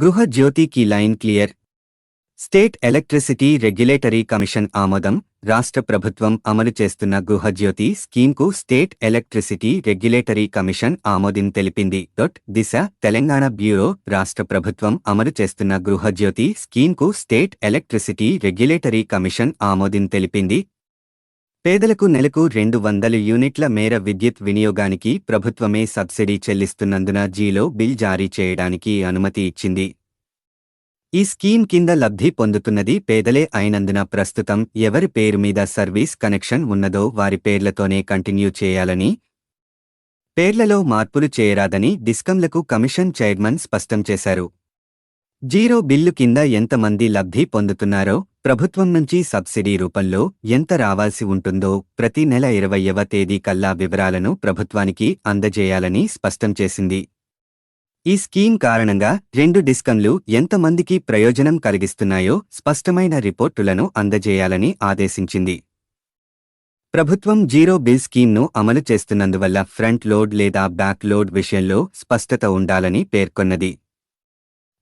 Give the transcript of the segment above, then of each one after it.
Gruhajyothi key line clear. State electricity regulatory commission ఆమోదం రాష్ట్ర ప్రభుత్వం అమలు చేస్తున్న గృహజ్యోతి స్కీమ్కు స్టేట్ ఎలక్ట్రిసిటీ రెగ్యులేటరీ కమిషన్ ఆమోదం తెలిపింది. డొట్ దిశ తెలంగాణ బ్యూరో రాష్ట్ర ప్రభుత్వం అమలు చేస్తున్న గృహజ్యోతి స్కీమ్కు స్టేట్ ఎలక్ట్రిసిటీ రెగ్యులేటరీ కమిషన్ ఆమోదం తెలిపింది. పేదలకు నెలకు రెండు వందల యూనిట్ల మేర విద్యుత్ వినియోగానికి ప్రభుత్వమే సబ్సిడీ చెల్లిస్తున్నందున జీలో బిల్ జారీ చేయడానికి అనుమతి ఇచ్చింది. ఈ స్కీమ్ కింద లబ్ధి పొందుతున్నది పేదలే అయినందున ప్రస్తుతం ఎవరి పేరు మీద సర్వీస్ కనెక్షన్ ఉన్నదో వారి పేర్లతోనే కంటిన్యూ చేయాలని పేర్లలో మార్పులు చేయరాదని డిస్కంలకు కమిషన్ చైర్మన్ స్పష్టం చేశారు. జీరో బిల్లు కింద ఎంతమంది లబ్ధి పొందుతున్నారో ప్రభుత్వం నుంచి సబ్సిడీ రూపంలో ఎంత రావాల్సి ఉంటుందో ప్రతి నెల ఇరవయ్యవ తేదీ కల్లా వివరాలను ప్రభుత్వానికి అందజేయాలని స్పష్టం చేసింది. ఈ స్కీమ్ కారణంగా రెండు డిస్కంలు ఎంతమందికి ప్రయోజనం కలిగిస్తున్నాయో స్పష్టమైన రిపోర్టులను అందజేయాలని ఆదేశించింది. ప్రభుత్వం జీరో బిల్ స్కీమ్ను అమలు చేస్తున్నందువల్ల ఫ్రంట్ లోడ్ లేదా బ్యాక్ లోడ్ విషయంలో స్పష్టత ఉండాలని పేర్కొన్నది.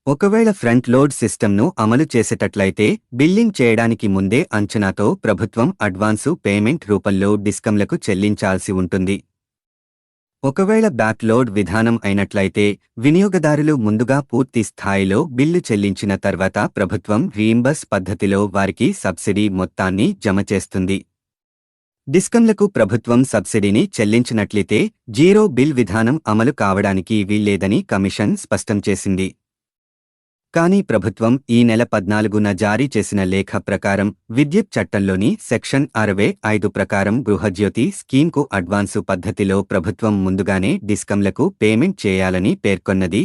ఒకవేళ ఫ్రంట్ లోడ్ సిస్టమ్ను అమలు చేసేటట్లయితే బిల్లింగ్ చేయడానికి ముందే అంచనాతో ప్రభుత్వం అడ్వాన్సు పేమెంట్ రూపంలో డిస్కంలకు చెల్లించాల్సి ఉంటుంది. ఒకవేళ బ్యాక్లోడ్ విధానం అయినట్లయితే వినియోగదారులు ముందుగా పూర్తి స్థాయిలో బిల్లు చెల్లించిన తర్వాత ప్రభుత్వం రీయింబర్స్ పద్ధతిలో వారికి సబ్సిడీ మొత్తాన్ని జమ చేస్తుంది. డిస్కంలకు ప్రభుత్వం సబ్సిడీని చెల్లించినట్లయితే జీరో బిల్ విధానం అమలు కావడానికి వీల్లేదని కమిషన్ స్పష్టం చేసింది. కానీ ప్రభుత్వం ఈ నెల పద్నాలుగున జారీ చేసిన లేఖ ప్రకారం విద్యుత్ చట్టంలోని సెక్షన్ అరవై ఐదు ప్రకారం గృహజ్యోతి స్కీమ్కు అడ్వాన్సు పద్ధతిలో ప్రభుత్వం ముందుగానే డిస్కంలకు పేమెంట్ చేయాలని పేర్కొన్నది